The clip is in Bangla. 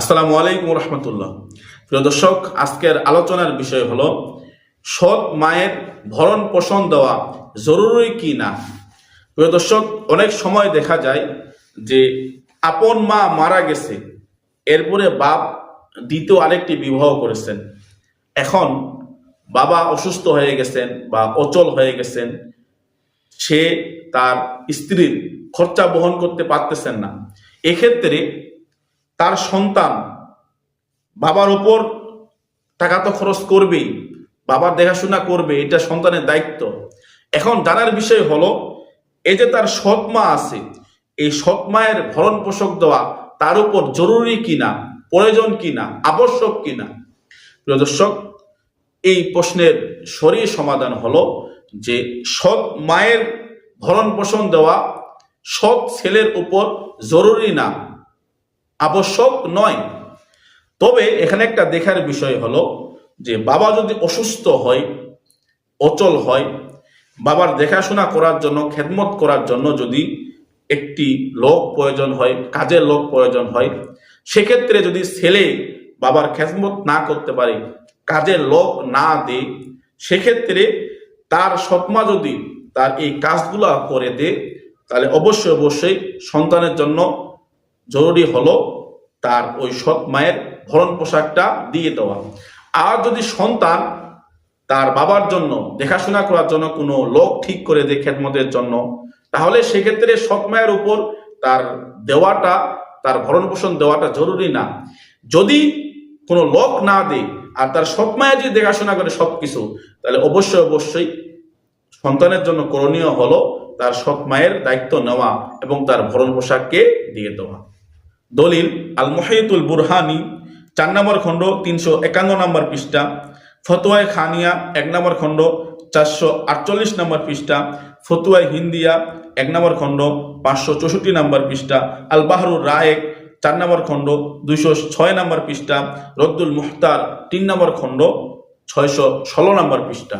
আসসালামু আলাইকুম রহমতুল্লাহ। প্রিয় দর্শক, আজকের আলোচনার বিষয় হলো, সৎ মায়ের ভরণ পোষণ দেওয়া জরুরি কি না? প্রিয় দর্শক, অনেক সময় দেখা যায় যে আপন মা মারা গেছে, এরপরে বাপ দ্বিতীয় আরেকটি বিবাহ করেছেন। এখন বাবা অসুস্থ হয়ে গেছেন বা অচল হয়ে গেছেন, সে তার স্ত্রীর খরচা বহন করতে পারতেছেন না। এক্ষেত্রে তার সন্তান বাবার উপর টাকা তো খরচ করবেই, বাবার দেখাশোনা করবে, এটা সন্তানের দায়িত্ব। এখন জানার বিষয় হলো, এই যে তার সৎ মা আছে, এই সৎ মায়ের ভরণ পোষক দেওয়া তার উপর জরুরি কিনা, প্রয়োজন কিনা, আবশ্যক কিনা? প্রিয় দর্শক, এই প্রশ্নের সরি সমাধান হলো যে সৎ মায়ের ভরণ পোষণ দেওয়া সৎ ছেলের উপর জরুরি না। আবশ্যক নয়। তবে এখানে একটা দেখার বিষয় হলো যে বাবা যদি অসুস্থ হয়, অচল হয়, বাবার দেখাশোনা করার জন্য, খেদমত করার জন্য যদি একটি লোক প্রয়োজন হয়, কাজের লোক প্রয়োজন হয়, সেক্ষেত্রে যদি ছেলে বাবার খেদমত না করতে পারে, কাজের লোক না দেয়, সেক্ষেত্রে তার সৎমা যদি তার এই কাজগুলো করে দেয়, তাহলে অবশ্যই অবশ্যই সন্তানের জন্য জরুরি হলো তার ওই সৎ মায়ের ভরণ পোশাকটা দিয়ে দেওয়া। আর যদি সন্তান তার বাবার জন্য, দেখাশোনা করার জন্য কোনো লোক ঠিক করে দেয় খেদমতের জন্য, তাহলে সেক্ষেত্রে সৎ মায়ের উপর তার দেওয়াটা, তার ভরণ পোষণ দেওয়াটা জরুরি না। যদি কোনো লোক না দেয় আর তার সৎ মায়ের যদি দেখাশোনা করে সব কিছু তাহলে অবশ্যই অবশ্যই সন্তানের জন্য করণীয় হলো তার সৎ মায়ের দায়িত্ব নেওয়া এবং তার ভরণ পোশাককে দিয়ে দেওয়া। দলিল আল মহিতুল বুরহানি, চার নম্বর খণ্ড, তিনশো একান্ন নম্বর পৃষ্ঠা, ফতোয়ায় খানিয়া, এক নম্বর খণ্ড, চারশো আটচল্লিশ নম্বর পৃষ্ঠা, ফতুয়ায় হিন্দিয়া, এক নম্বর খণ্ড, পাঁচশো চৌষট্টি নম্বর পৃষ্ঠা আল বাহরুর রায়েক, চার নম্বর খণ্ড, দুইশো ছয় নম্বর পৃষ্ঠা, রদ্দুল মুখতার, তিন নম্বর খণ্ড, ছয়শো ষোলো নম্বর পৃষ্ঠা।